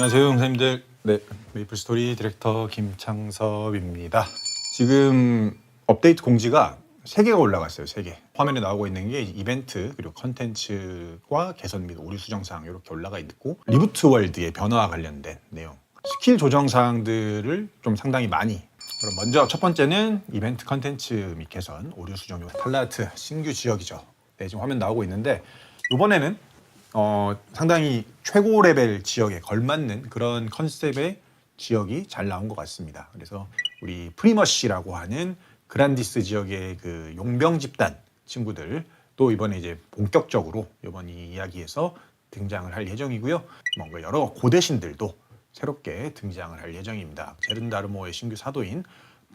안녕하세요, 형사님들. 네, 메이플 스토리 디렉터 김창섭입니다. 지금 업데이트 공지가 세 개가 올라갔어요. 세 개. 화면에 나오고 있는 게 이벤트 그리고 컨텐츠와 개선 및 오류 수정 사항 이렇게 올라가 있고 리부트 월드의 변화와 관련된 내용. 스킬 조정 사항들을 좀 상당히 많이 그럼 먼저 첫 번째는 이벤트 컨텐츠 및 개선, 오류 수정, 탈라트 신규 지역이죠. 네, 지금 화면 나오고 있는데 이번에는 어, 상당히 최고 레벨 지역에 걸맞는 그런 컨셉의 지역이 잘 나온 것 같습니다. 그래서 우리 프리머시라고 하는 그란디스 지역의 그 용병 집단 친구들 또 이번에 이제 본격적으로 이번 이 이야기에서 등장을 할 예정이고요. 뭔가 여러 고대신들도 새롭게 등장을 할 예정입니다. 제른다르모의 신규 사도인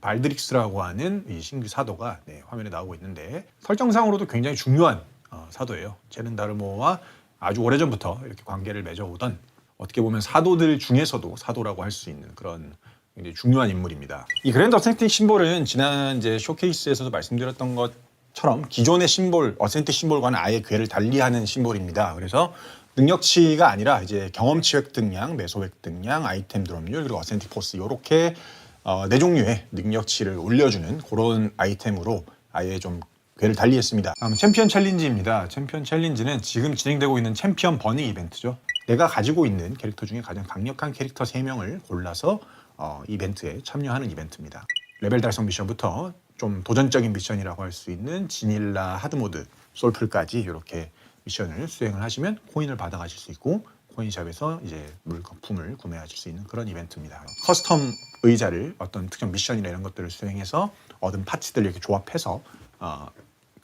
발드릭스라고 하는 이 신규 사도가 네, 화면에 나오고 있는데 설정상으로도 굉장히 중요한 어, 사도예요. 제른다르모와 아주 오래전부터 이렇게 관계를 맺어오던 어떻게 보면 사도들 중에서도 사도라고 할 수 있는 그런 굉장히 중요한 인물입니다. 이 그랜드 어센틱 심볼은 지난 이제 쇼케이스에서도 말씀드렸던 것처럼 기존의 심볼, 어센틱 심볼과는 아예 궤를 달리하는 심볼입니다. 그래서 능력치가 아니라 이제 경험치 획득량, 매소 획득량, 아이템 드롭률 그리고 어센틱 포스 이렇게 어, 네 종류의 능력치를 올려주는 그런 아이템으로 아예 좀 궤를 달리했습니다. 다음 챔피언 챌린지입니다. 챔피언 챌린지는 지금 진행되고 있는 챔피언 버닝 이벤트죠. 내가 가지고 있는 캐릭터 중에 가장 강력한 캐릭터 3명을 골라서 어, 이벤트에 참여하는 이벤트입니다. 레벨 달성 미션부터 좀 도전적인 미션이라고 할 수 있는 지닐라 하드모드 솔플까지 이렇게 미션을 수행을 하시면 코인을 받아가실 수 있고 코인샵에서 이제 물품을 구매하실 수 있는 그런 이벤트입니다. 커스텀 의자를 어떤 특정 미션이나 이런 것들을 수행해서 얻은 파츠들 이렇게 조합해서 어,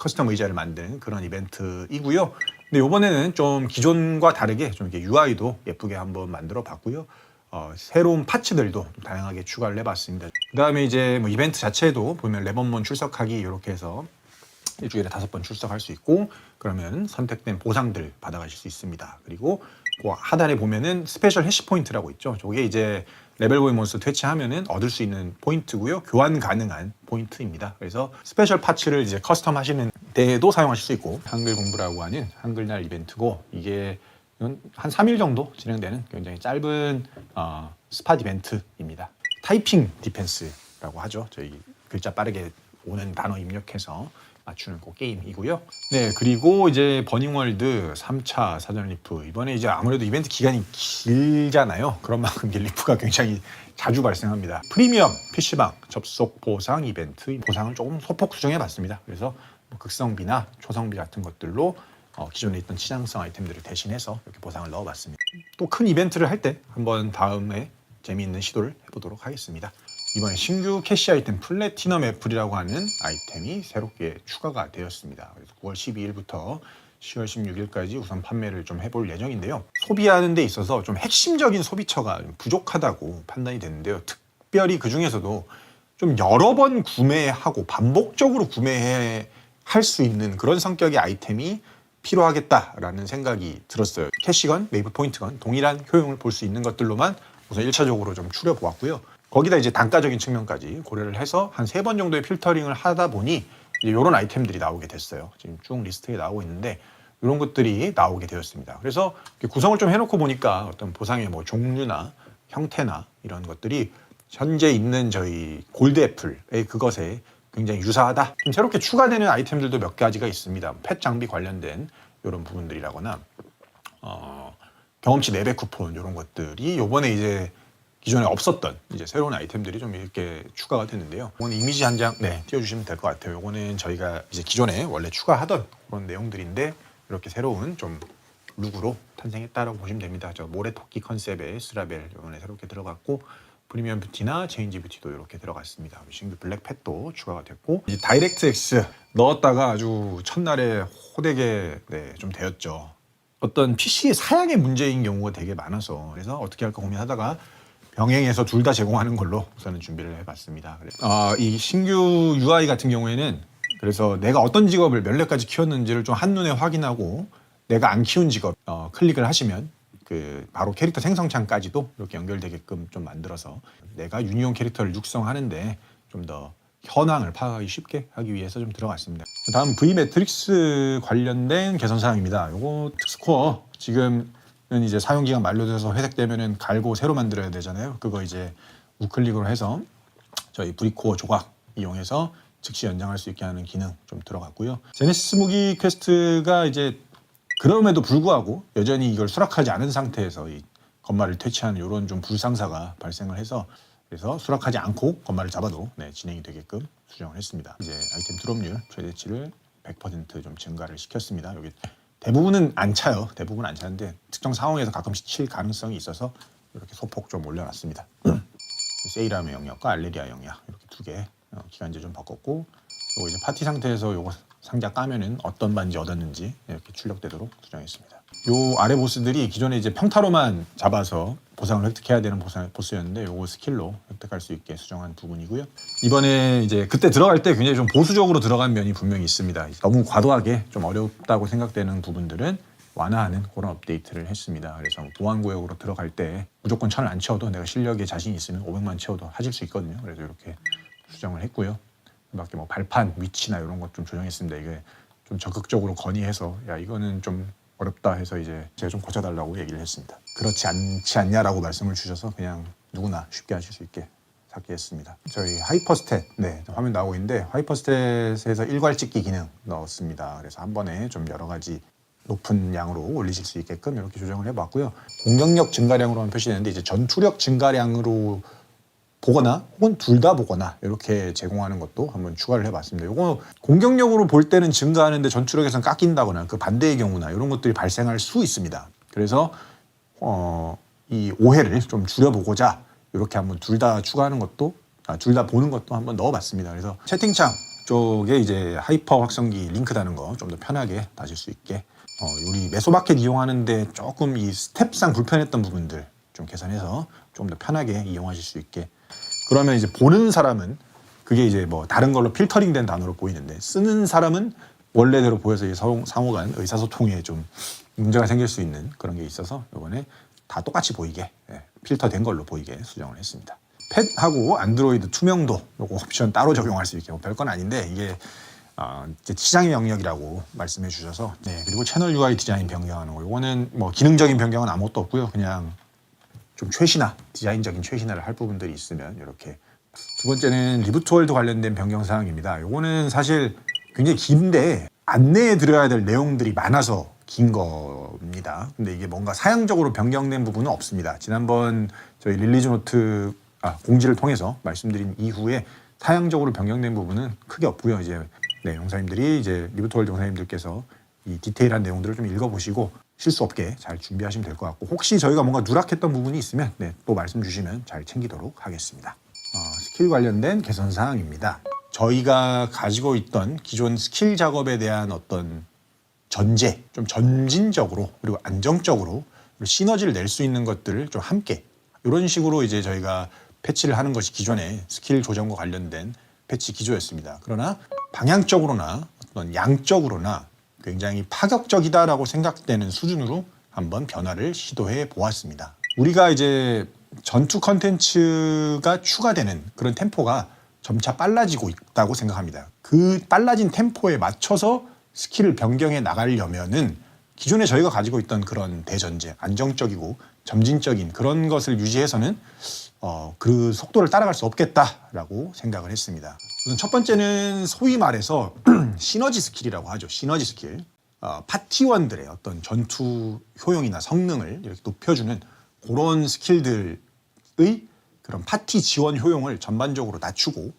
커스텀 의자를 만드는 그런 이벤트이고요. 근데 이번에는 좀 기존과 다르게 좀 이렇게 UI도 예쁘게 한번 만들어 봤고요. 어, 새로운 파츠들도 좀 다양하게 추가를 해봤습니다. 그 다음에 이제 뭐 이벤트 자체도 보면 레번몬 출석하기 이렇게 해서 일주일에 다섯 번 출석할 수 있고 그러면 선택된 보상들 받아가실 수 있습니다. 그리고 그 하단에 보면은 스페셜 해시 포인트라고 있죠. 저게 이제 레벨 보이 몬스터 퇴치하면은 얻을 수 있는 포인트고요. 교환 가능한 포인트입니다. 그래서 스페셜 파츠를 이제 커스텀 하시는 데에도 사용하실 수 있고 한글 공부라고 하는 한글날 이벤트고 이게 한 3일 정도 진행되는 굉장히 짧은 어, 스팟 이벤트입니다. 타이핑 디펜스라고 하죠. 저희 글자 빠르게 오는 단어 입력해서 맞추는 그 게임이고요. 네, 그리고 이제 버닝월드 3차 사전 리프 이번에 이제 아무래도 이벤트 기간이 길잖아요. 그런 만큼 리프가 굉장히 자주 발생합니다. 프리미엄 PC방 접속 보상 이벤트 보상을 조금 소폭 수정해 봤습니다. 그래서 뭐 극성비나 초성비 같은 것들로 어, 기존에 있던 치장성 아이템들을 대신해서 이렇게 보상을 넣어봤습니다. 또 큰 이벤트를 할 때 한번 다음에 재미있는 시도를 해보도록 하겠습니다. 이번에 신규 캐시 아이템 플래티넘 애플이라고 하는 아이템이 새롭게 추가가 되었습니다. 그래서 9월 12일부터 10월 16일까지 우선 판매를 좀 해볼 예정인데요. 소비하는 데 있어서 좀 핵심적인 소비처가 좀 부족하다고 판단이 됐는데요. 특별히 그 중에서도 좀 여러 번 구매하고 반복적으로 구매 할 수 있는 그런 성격의 아이템이 필요하겠다라는 생각이 들었어요. 캐시건, 웨이브 포인트건 동일한 효용을 볼 수 있는 것들로만 우선 1차적으로 좀 추려보았고요. 거기다 이제 단가적인 측면까지 고려를 해서 한 세 번 정도의 필터링을 하다 보니 이런 아이템들이 나오게 됐어요. 지금 쭉 리스트에 나오고 있는데 이런 것들이 나오게 되었습니다. 그래서 구성을 좀 해놓고 보니까 어떤 보상의 뭐 종류나 형태나 이런 것들이 현재 있는 저희 골드 애플의 그것에 굉장히 유사하다. 좀 새롭게 추가되는 아이템들도 몇 가지가 있습니다. 펫 장비 관련된 이런 부분들이라거나 어, 경험치 4배 쿠폰 이런 것들이 요번에 이제 기존에 없었던 이제 새로운 아이템들이 좀 이렇게 추가가 됐는데요. 이건 이미지 한 장 네, 띄워주시면 될 것 같아요. 이거는 저희가 이제 기존에 원래 추가하던 그런 내용들인데 이렇게 새로운 좀 룩으로 탄생했다라고 보시면 됩니다. 저 모래토끼 컨셉의 스라벨 이번에 새롭게 들어갔고 프리미엄 뷰티나 체인지 뷰티도 이렇게 들어갔습니다. 신규 블랙 팻도 추가가 됐고 이제 다이렉트 X 넣었다가 아주 첫날에 호되게 네, 좀 되었죠. 어떤 PC의 사양의 문제인 경우가 되게 많아서 그래서 어떻게 할까 고민하다가 병행해서 둘 다 제공하는 걸로 우선은 준비를 해봤습니다. 아, 이 신규 UI 같은 경우에는 그래서 내가 어떤 직업을 몇 렙까지 키웠는지를 좀 한눈에 확인하고 내가 안 키운 직업 어, 클릭을 하시면 그 바로 캐릭터 생성창까지도 이렇게 연결되게끔 좀 만들어서 내가 유니온 캐릭터를 육성하는데 좀 더 현황을 파악하기 쉽게 하기 위해서 좀 들어갔습니다. 다음 V 매트릭스 관련된 개선 사항입니다. 요거 특스코어 지금 이제 사용 기간 만료돼서 회색되면은 갈고 새로 만들어야 되잖아요. 그거 이제 우클릭으로 해서 저희 브리코어 조각 이용해서 즉시 연장할 수 있게 하는 기능 좀 들어갔고요. 제네시스 무기 퀘스트가 이제 그럼에도 불구하고 여전히 이걸 수락하지 않은 상태에서 이 건말을 퇴치하는 이런 좀 불상사가 발생을 해서 그래서 수락하지 않고 건말을 잡아도 네, 진행이 되게끔 수정을 했습니다. 이제 아이템 드롭률 최대치를 100%좀 증가를 시켰습니다. 여기 대부분은 안 차요. 대부분 안 차는데 특정 상황에서 가끔씩 칠 가능성이 있어서 이렇게 소폭 좀 올려놨습니다. 세이람의 영역과 알레리아 영역 이렇게 두 개 기간제 좀 바꿨고 요거 이제 파티 상태에서 요거 상자 까면은 어떤 반지 얻었는지 이렇게 출력되도록 수정했습니다. 요 아래 보스들이 기존에 이제 평타로만 잡아서 보상을 획득해야 되는 보상, 보스였는데 요거 스킬로 획득할 수 있게 수정한 부분이고요. 이번에 이제 그때 들어갈 때 굉장히 좀 보수적으로 들어간 면이 분명히 있습니다. 너무 과도하게 좀 어렵다고 생각되는 부분들은 완화하는 그런 업데이트를 했습니다. 그래서 뭐 보안구역으로 들어갈 때 무조건 천을 안 채워도 내가 실력에 자신 있으면 500만 채워도 하실 수 있거든요. 그래서 이렇게 수정을 했고요. 밖에 뭐 발판 위치나 이런 것 좀 조정했습니다. 이게 좀 적극적으로 건의해서 야 이거는 좀 어렵다 해서 이제 제가 좀 고쳐달라고 얘기를 했습니다. 그렇지 않지 않냐라고 말씀을 주셔서 그냥 누구나 쉽게 하실 수 있게 삭게 했습니다. 저희 하이퍼스탯 네 화면 나오고 있는데 하이퍼스탯에서 일괄 찍기 기능 넣었습니다. 그래서 한 번에 좀 여러 가지 높은 양으로 올리실 수 있게끔 이렇게 조정을 해봤고요. 공격력 증가량으로만 표시되는데 이제 전투력 증가량으로 보거나 혹은 둘 다 보거나 이렇게 제공하는 것도 한번 추가를 해봤습니다. 이거 공격력으로 볼 때는 증가하는데 전투력에서는 깎인다거나 그 반대의 경우나 이런 것들이 발생할 수 있습니다. 그래서 어, 이 오해를 좀 줄여보고자 이렇게 한번 둘 다 추가하는 것도 아, 둘 다 보는 것도 한번 넣어봤습니다. 그래서 채팅창 쪽에 이제 하이퍼 확성기 링크 다는 거 좀 더 편하게 다실 수 있게 어, 우리 메소마켓 이용하는데 조금 이 스텝상 불편했던 부분들 좀 개선해서 좀 더 편하게 이용하실 수 있게 그러면 이제 보는 사람은 그게 이제 뭐 다른 걸로 필터링된 단어로 보이는데 쓰는 사람은 원래대로 보여서 이 상호- 상호간 의사소통에 좀 문제가 생길 수 있는 그런 게 있어서 이번에 다 똑같이 보이게 예, 필터된 걸로 보이게 수정을 했습니다. 펫하고 안드로이드 투명도 요거 옵션 따로 적용할 수 있게 뭐 별건 아닌데 이게 어, 시장의 영역이라고 말씀해 주셔서 네, 그리고 채널 UI 디자인 변경하는 거 요거는 뭐 기능적인 변경은 아무것도 없고요 그냥 좀 최신화 디자인적인 최신화를 할 부분들이 있으면 이렇게 두 번째는 리부트월드 관련된 변경 사항입니다. 요거는 사실 굉장히 긴데 안내해 드려야 될 내용들이 많아서 긴 겁니다. 근데 이게 뭔가 사양적으로 변경된 부분은 없습니다. 지난번 저희 릴리즈 노트 아, 공지를 통해서 말씀드린 이후에 사양적으로 변경된 부분은 크게 없고요. 이제 네, 용사님들이 이제 리부트월드 용사님들께서 이 디테일한 내용들을 좀 읽어보시고 실수 없게 잘 준비하시면 될 것 같고 혹시 저희가 뭔가 누락했던 부분이 있으면 네, 또 말씀 주시면 잘 챙기도록 하겠습니다. 어, 스킬 관련된 개선 사항입니다. 저희가 가지고 있던 기존 스킬 작업에 대한 어떤 전제, 좀 점진적으로 그리고 안정적으로 시너지를 낼 수 있는 것들을 좀 함께 이런 식으로 이제 저희가 패치를 하는 것이 기존의 스킬 조정과 관련된 패치 기조였습니다. 그러나 방향적으로나 어떤 양적으로나 굉장히 파격적이다라고 생각되는 수준으로 한번 변화를 시도해 보았습니다. 우리가 이제 전투 컨텐츠가 추가되는 그런 템포가 점차 빨라지고 있다고 생각합니다. 그 빨라진 템포에 맞춰서 스킬을 변경해 나가려면은 기존에 저희가 가지고 있던 그런 대전제, 안정적이고 점진적인 그런 것을 유지해서는 어, 그 속도를 따라갈 수 없겠다라고 생각을 했습니다. 우선 첫 번째는 소위 말해서 시너지 스킬이라고 하죠. 시너지 스킬. 어, 파티원들의 어떤 전투 효용이나 성능을 이렇게 높여주는 그런 스킬들의 그런 파티 지원 효용을 전반적으로 낮추고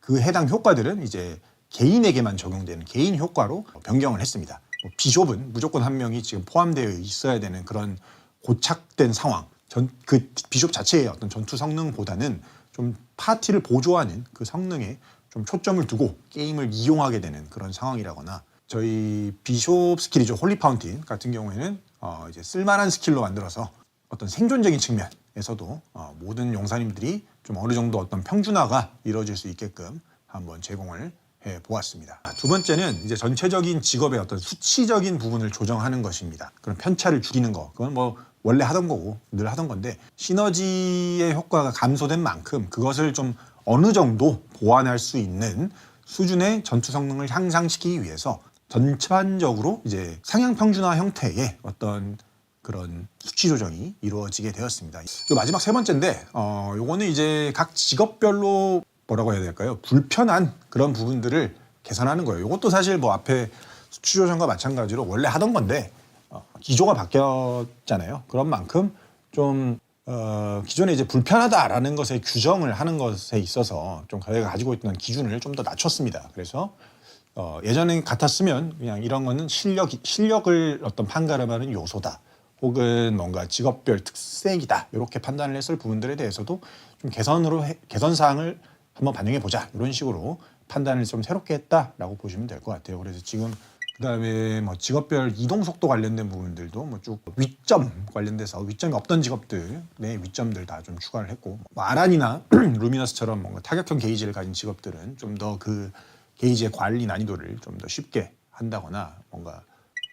그 해당 효과들은 이제 개인에게만 적용되는 개인 효과로 변경을 했습니다. 뭐 비숍은 무조건 한 명이 지금 포함되어 있어야 되는 그런 고착된 상황. 전, 그 비숍 자체의 어떤 전투 성능보다는 좀 파티를 보조하는 그 성능에 좀 초점을 두고 게임을 이용하게 되는 그런 상황이라거나 저희 비숍 스킬이죠 홀리 파운틴 같은 경우에는 어 이제 쓸만한 스킬로 만들어서 어떤 생존적인 측면에서도 어 모든 용사님들이 좀 어느 정도 어떤 평준화가 이루어질 수 있게끔 한번 제공을 해 보았습니다. 아, 두 번째는 이제 전체적인 직업의 어떤 수치적인 부분을 조정하는 것입니다. 그런 편차를 줄이는 거. 그건 뭐 원래 하던 거고 늘 하던 건데 시너지의 효과가 감소된 만큼 그것을 좀 어느 정도 보완할 수 있는 수준의 전투 성능을 향상시키기 위해서 전반적으로 이제 상향 평준화 형태의 어떤 그런 수치 조정이 이루어지게 되었습니다. 그 마지막 세 번째인데 어 요거는 이제 각 직업별로 뭐라고 해야 될까요? 불편한 그런 부분들을 개선하는 거예요. 이것도 사실 뭐 앞에 수치 조정과 마찬가지로 원래 하던 건데 어, 기조가 바뀌었잖아요. 그런 만큼 좀 어, 기존에 이제 불편하다라는 것에 규정을 하는 것에 있어서 좀 저희가 가지고 있던 기준을 좀 더 낮췄습니다. 그래서 어, 예전엔 같았으면 그냥 이런 거는 실력 실력을 어떤 판가름하는 요소다. 혹은 뭔가 직업별 특색이다. 이렇게 판단을 했을 부분들에 대해서도 좀 개선으로 해- 개선 사항을 한번 반영해 보자. 이런 식으로 판단을 좀 새롭게 했다라고 보시면 될 것 같아요. 그래서 지금 그다음에 뭐 직업별 이동 속도 관련된 부분들도 뭐 쭉 위점 관련돼서 위점이 없던 직업들의 위점들 다 좀 추가를 했고 뭐 아란이나 루미너스처럼 뭔가 타격형 게이지를 가진 직업들은 좀 더 그 게이지의 관리 난이도를 좀 더 쉽게 한다거나 뭔가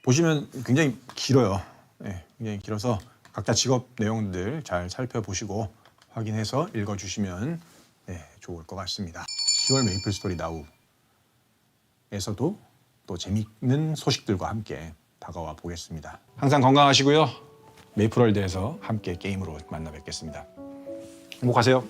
보시면 굉장히 길어요. 네, 굉장히 길어서 각자 직업 내용들 잘 살펴보시고 확인해서 읽어주시면 네, 좋을 것 같습니다. 10월 메이플 스토리 나우에서도 또 재밌는 소식들과 함께 다가와 보겠습니다. 항상 건강하시고요. 메이플월드에서 함께 게임으로 만나 뵙겠습니다. 행복하세요.